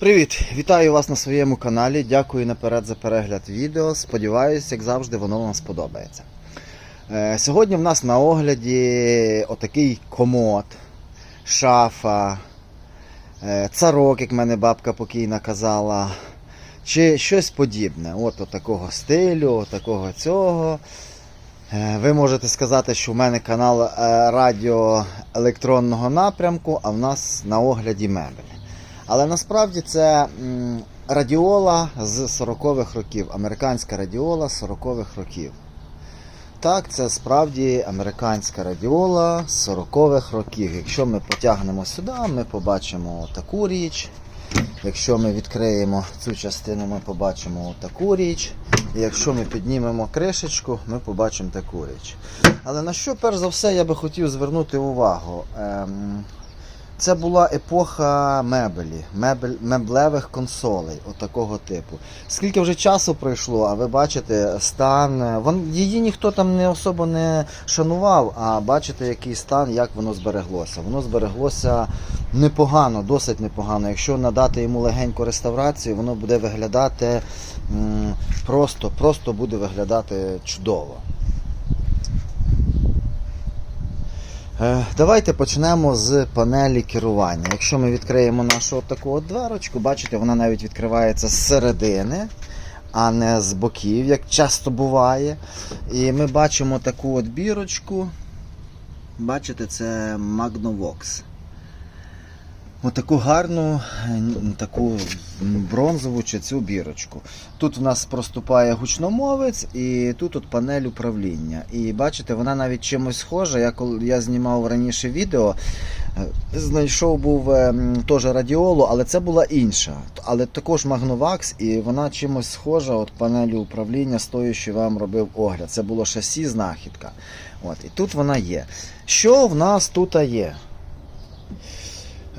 Привіт! Вітаю вас на своєму каналі. Дякую наперед за перегляд відео. Сподіваюсь, як завжди, воно вам сподобається. Е, Сьогодні в нас на огляді отакий комод, шафа, е, царок, як мене бабка покійна казала, чи щось подібне. От такого стилю, такого цього. Е, Ви можете сказати, що в мене канал радіоелектронного напрямку, а в нас на огляді мебель. Але насправді це радіола з 40-х років, американська радіола з 40-х років. Так, це справді американська радіола з 40-х років. Якщо ми потягнемо сюди, ми побачимо таку річ. Якщо ми відкриємо цю частину, ми побачимо таку річ. І якщо ми піднімемо кришечку, ми побачимо таку річ. Але на що перш за все я би хотів звернути увагу? Це була епоха мебелі, мебель, меблевих консолей, от такого типу. Скільки вже часу пройшло, а ви бачите, стан. е, Вон, її ніхто там не особо не шанував, а бачите, який стан, як воно збереглося. Воно збереглося непогано, досить непогано. Якщо надати йому легеньку реставрацію, воно буде виглядати просто, просто буде виглядати чудово. Е, Давайте почнемо з панелі керування. Якщо ми відкриємо нашу таку от дверочку, бачите, вона навіть відкривається з середини, а не з боків, як часто буває. І ми бачимо таку от бірочку. Бачите, це Magnavox. Отаку гарну, таку бронзову чи цю бірочку. Тут в нас проступає гучномовець і тут от панель управління. І бачите, вона навіть чимось схожа. Я коли я знімав раніше відео, е, знайшов був е, теж радіолу, але це була інша. Але також Magnavox, і вона чимось схожа от панелі управління з тою, що вам робив огляд. Це було шасі знахідка. От, і тут вона є. Що в нас тут є?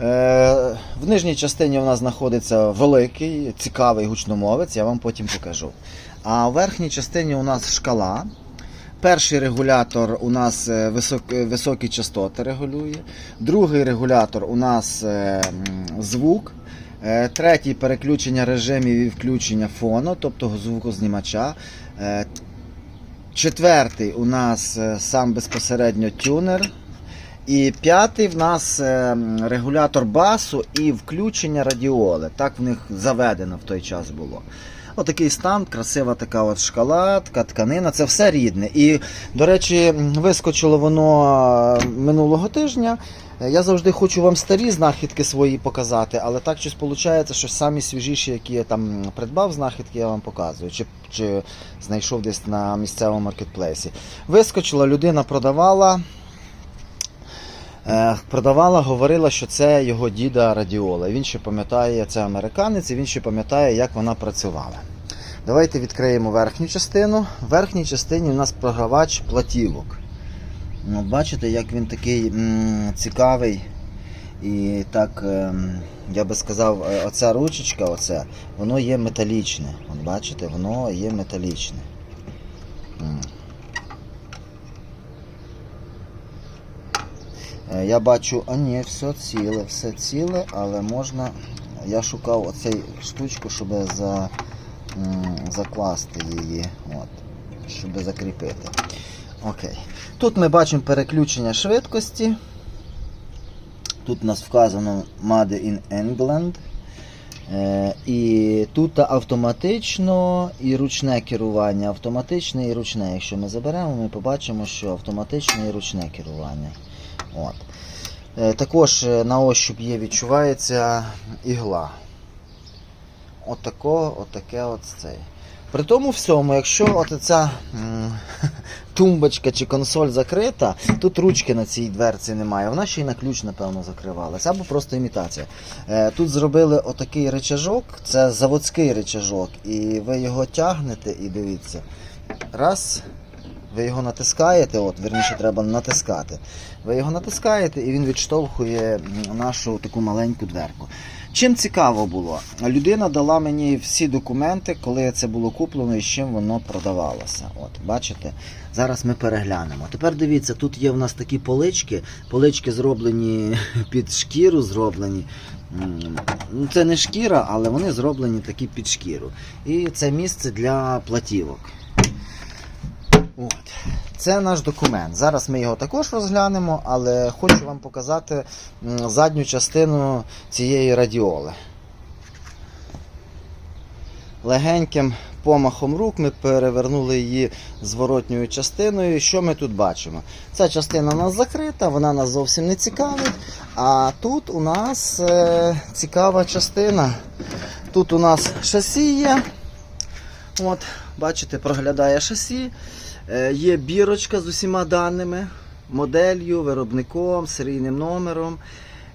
Е, В нижній частині у нас знаходиться великий, цікавий гучномовець, я вам потім покажу. А в верхній частині у нас шкала. Перший регулятор у нас е, е, високі частоти регулює. Другий регулятор у нас звук. Третій переключення режимів і включення фону, тобто звукознімача. Четвертий у нас сам безпосередньо тюнер. І п'ятий в нас е, регулятор басу і включення радіоли. Так в них заведено в той час було. Отакий стан, красива така от шкала, тканина, це все рідне. І, до речі, вискочило воно е, минулого тижня. Е, Я завжди хочу вам старі знахідки свої показати, але так щось виходить, що самі свіжіші, які я там придбав знахідки, я вам показую, чи, чи знайшов десь на місцевому маркетплейсі. Вискочила, людина продавала. Е, Продавала, говорила, що це його діда Радіола. Він ще пам'ятає, це американець, і він ще пам'ятає, як вона працювала. Давайте відкриємо верхню частину. В верхній частині у нас програвач платівок. Ну, бачите, як він такий м, цікавий. І так, ем, я би сказав, е, оця ручечка, оце, воно є металічне. От бачите, воно є металічне. М. Е, Я бачу, а ні, все ціле, все ціле, але можна. Я шукав оцей штучку, щоб за, закласти її, от, щоб закріпити. Окей. Тут ми бачимо переключення швидкості. Тут у нас вказано Made in England. Е, і тут автоматично і ручне керування. Автоматичне і ручне. Якщо ми заберемо, ми побачимо, що автоматичне і ручне керування. От. Е, Також е, на ощуп є, відчувається ігла. Отако, отаке от цей. При тому всьому, якщо ця тумбочка чи консоль закрита, тут ручки на цій дверці немає. Вона ще й на ключ, напевно, закривалася, або просто імітація. Е, Тут зробили отакий речажок, це заводський речажок, і ви його тягнете і дивіться. Раз, ви його натискаєте, от, верніше треба натискати. Ви його натискаєте і він відштовхує нашу таку маленьку дверку. Чим цікаво було? Людина дала мені всі документи, коли це було куплено і з чим воно продавалося. От, бачите? Зараз ми переглянемо. Тепер дивіться, тут є в нас такі полички. Полички зроблені під шкіру, зроблені. Це не шкіра, але вони зроблені такі під шкіру. І це місце для платівок. От. Це наш документ. Зараз ми його також розглянемо, але хочу вам показати задню частину цієї радіоли. Легеньким помахом рук ми перевернули її зворотньою частиною. Що ми тут бачимо? Ця частина у нас закрита, вона нас зовсім не цікавить. А тут у нас е, цікава частина. Тут у нас шасі є. От, бачите, проглядає шасі. Е, Є бірочка з усіма даними, моделлю, виробником, серійним номером.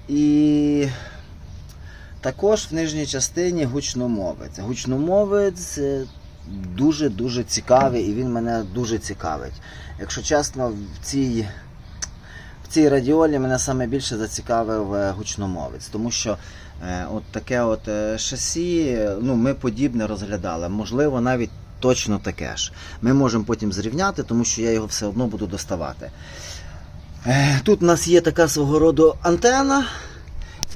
І також в нижній частині гучномовець. Гучномовець дуже-дуже цікавий і він мене дуже цікавить. Якщо чесно, в цій, в цій радіолі мене саме більше зацікавив е, гучномовець, тому що е, от таке от шасі, ну, ми подібне розглядали. Можливо, навіть точно таке ж. Ми можемо потім зрівняти, тому що я його все одно буду доставати. Е, Тут у нас є така свого роду антена.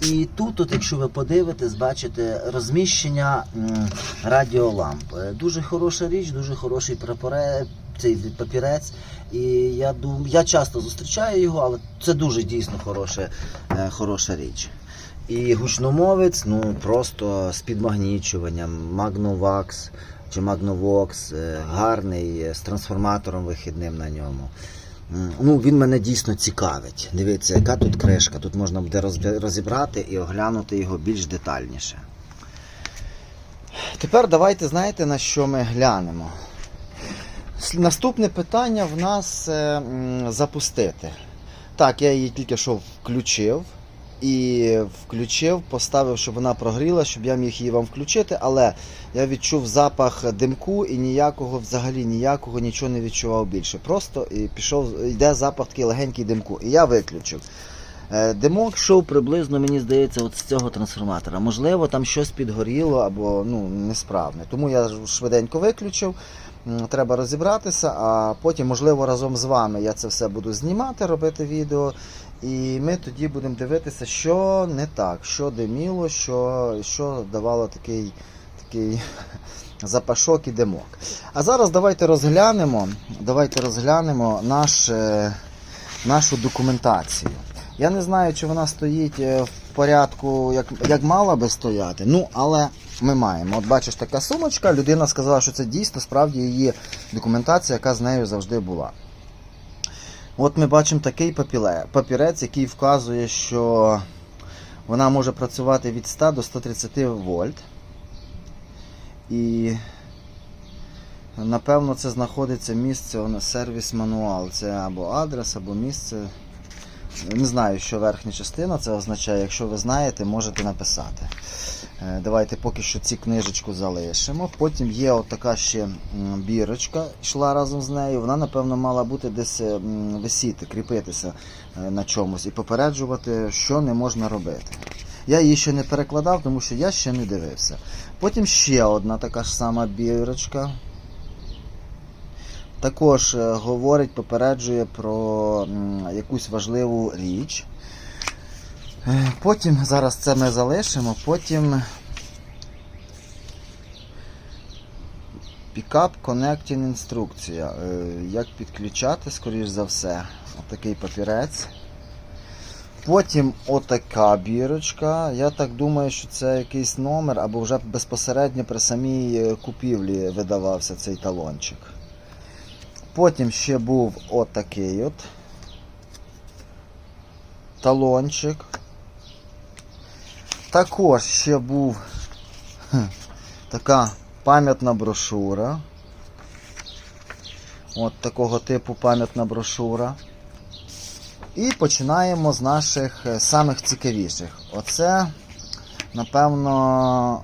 І тут, от, якщо ви подивитесь, бачите розміщення радіоламп. Е, Дуже хороша річ, дуже хороший прапоре, цей папірець. І я дум, я часто зустрічаю його, але це дуже дійсно хороша, е, хороша річ. І гучномовець, ну просто з підмагнічуванням, Magnavox чи Magnavox, е, гарний, е, з трансформатором вихідним на ньому. Ну, він мене дійсно цікавить. Дивіться, яка тут кришка. Тут можна буде розібрати і оглянути його більш детальніше. Тепер давайте знаєте, на що ми глянемо. Наступне питання в нас е, запустити. Так, я її тільки що включив. І включив, поставив, щоб вона прогріла, щоб я міг її вам включити, але я відчув запах димку і ніякого, взагалі ніякого, нічого не відчував більше. Просто і пішов, йде запах такий легенький димку. І я виключив. Е, Димок йшов приблизно, мені здається, от з цього трансформатора. Можливо, там щось підгоріло або ну, несправне. Тому я швиденько виключив. Треба розібратися, а потім, можливо, разом з вами я це все буду знімати, робити відео. І ми тоді будемо дивитися, що не так, що диміло, що, що давало такий, такий запашок і димок. А зараз давайте розглянемо, давайте розглянемо наш, е, нашу документацію. Я не знаю, чи вона стоїть е, в порядку, як, як мала би стояти. Ну, але ми маємо. От бачиш, така сумочка. Людина сказала, що це дійсно справді її документація, яка з нею завжди була. От ми бачимо такий папірець, який вказує, що вона може працювати від 100 до 130 вольт. І напевно це знаходиться місце сервіс мануал. Це або адрес, або місце. Не знаю, що верхня частина це означає. Якщо ви знаєте, можете написати. Е, Давайте поки що цю книжечку залишимо. Потім є отака ще бірочка, йшла разом з нею. Вона, напевно, мала бути десь висіти, кріпитися е, на чомусь і попереджувати, що не можна робити. Я її ще не перекладав, тому що я ще не дивився. Потім ще одна така ж сама бірочка. Також е, говорить, попереджує про якусь важливу річ. Е, Потім, зараз це ми залишимо, потім Pickup Connecting інструкція. Е, Як підключати, скоріш за все, отакий папірець. Потім отака бірочка. Я так думаю, що це якийсь номер, або вже безпосередньо при самій е, купівлі видавався цей талончик. Потім ще був отакий от талончик. Також ще був така пам'ятна брошура. От такого типу пам'ятна брошура. І починаємо з наших е, самих цікавіших. Оце, напевно,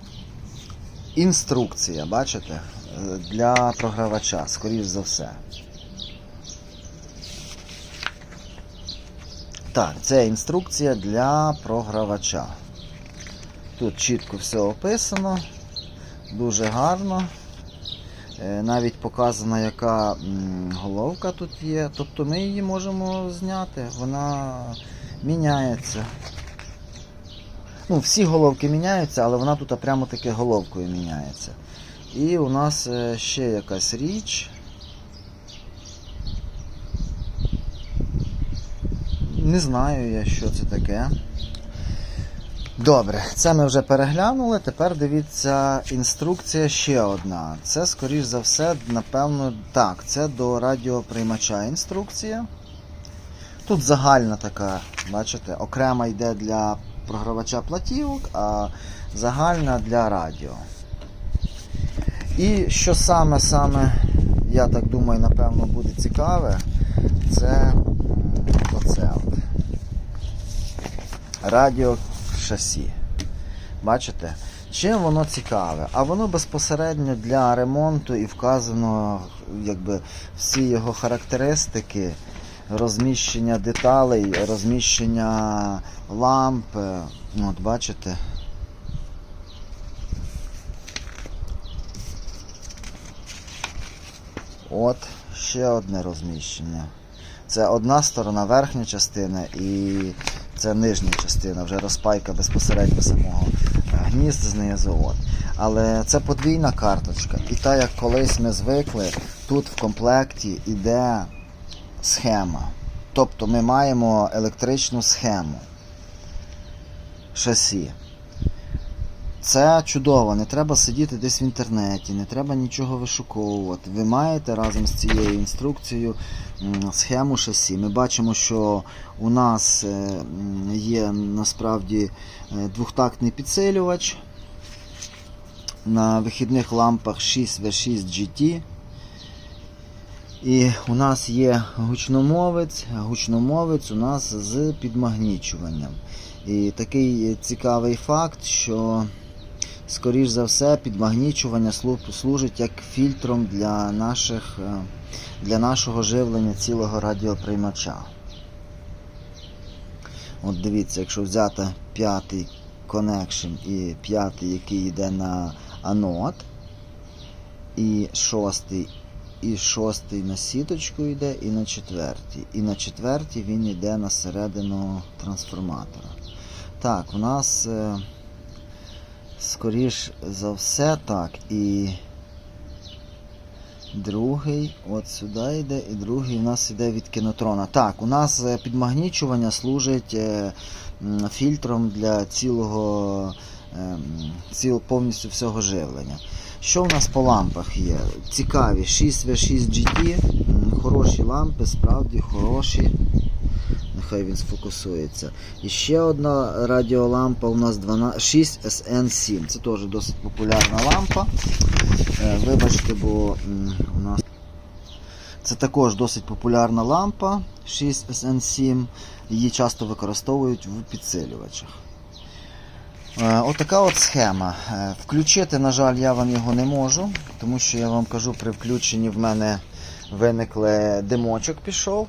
інструкція, бачите? Е, Для програвача, скоріш за все. Так, це інструкція для програвача. Тут чітко все описано, дуже гарно. Е, Навіть показана, яка головка тут є. Тобто ми її можемо зняти. Вона міняється. Ну, всі головки міняються, але вона тут прямо таки головкою міняється. І у нас е, ще якась річ. Не знаю я, що це таке. Добре, це ми вже переглянули. Тепер дивіться інструкція ще одна. Це, скоріш за все, напевно, так, це до радіоприймача інструкція. Тут загальна така, бачите, окрема йде для програвача платівок, а загальна для радіо. І що саме, саме, я так думаю, напевно, буде цікаве, це оце. Радіо шасі. Бачите? Чим воно цікаве? А воно безпосередньо для ремонту і вказано якби, всі його характеристики, розміщення деталей, розміщення ламп. е, От, бачите? От ще одне розміщення. Це одна сторона, верхня частина і це нижня частина, вже розпайка безпосередньо самого е, гнізд знизу. От. Але це подвійна карточка. І так як колись ми звикли, тут в комплекті йде схема. Тобто ми маємо електричну схему шасі. Це чудово, не треба сидіти десь в інтернеті, не треба нічого вишуковувати. Ви маєте разом з цією інструкцією схему шасі. Ми бачимо, що у нас е, є насправді е, двохтактний підсилювач. На вихідних лампах 6V6 GT. І у нас є гучномовець. Гучномовець у нас з підмагнічуванням. І такий цікавий факт, що скоріш за все, підмагнічування служить як фільтром для, наших, е, для нашого живлення цілого радіоприймача. От дивіться, якщо взяти п'ятий коннекшн і п'ятий, який йде на анод, і шостий, і шостий на сіточку йде, і на четвертій. І на четвертій він йде на середину трансформатора. Так, у нас е, скоріш за все так. І другий от сюди йде, і другий у нас йде від кінотрона. Так, у нас е, підмагнічування служить е, фільтром для цілого ем, ціл, повністю всього живлення. Що у нас по лампах є? Цікаві 6V6 GT, хороші лампи, справді хороші. Нехай він сфокусується. І ще одна радіолампа у нас 6SN7. Це теж досить популярна лампа. Е, Вибачте, бо у нас це також досить популярна лампа 6SN7. Її часто використовують в підсилювачах. Е, Отака от схема. Е, Включити, на жаль, я вам його не можу, тому що я вам кажу, при включенні в мене виникли димочок пішов.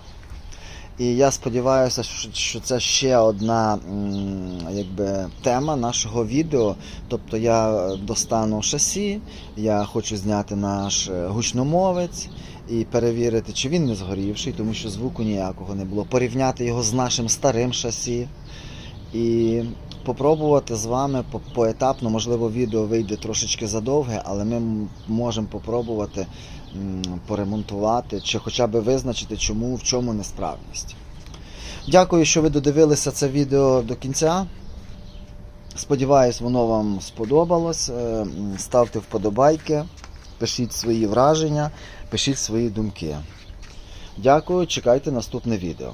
І я сподіваюся, що- це ще одна якби, тема нашого відео. Тобто я достану шасі, я хочу зняти наш е, гучномовець і перевірити, чи він не згорівший, тому що звуку ніякого не було. Порівняти його з нашим старим шасі. І попробувати з вами по- поетапно, можливо, відео вийде трошечки задовге, але ми можемо попробувати поремонтувати чи хоча б визначити, чому в чому несправність. Дякую, що ви додивилися це відео до кінця. Сподіваюсь, воно вам сподобалось. Е, Ставте вподобайки, пишіть свої враження, пишіть свої думки. Дякую, чекайте наступне відео.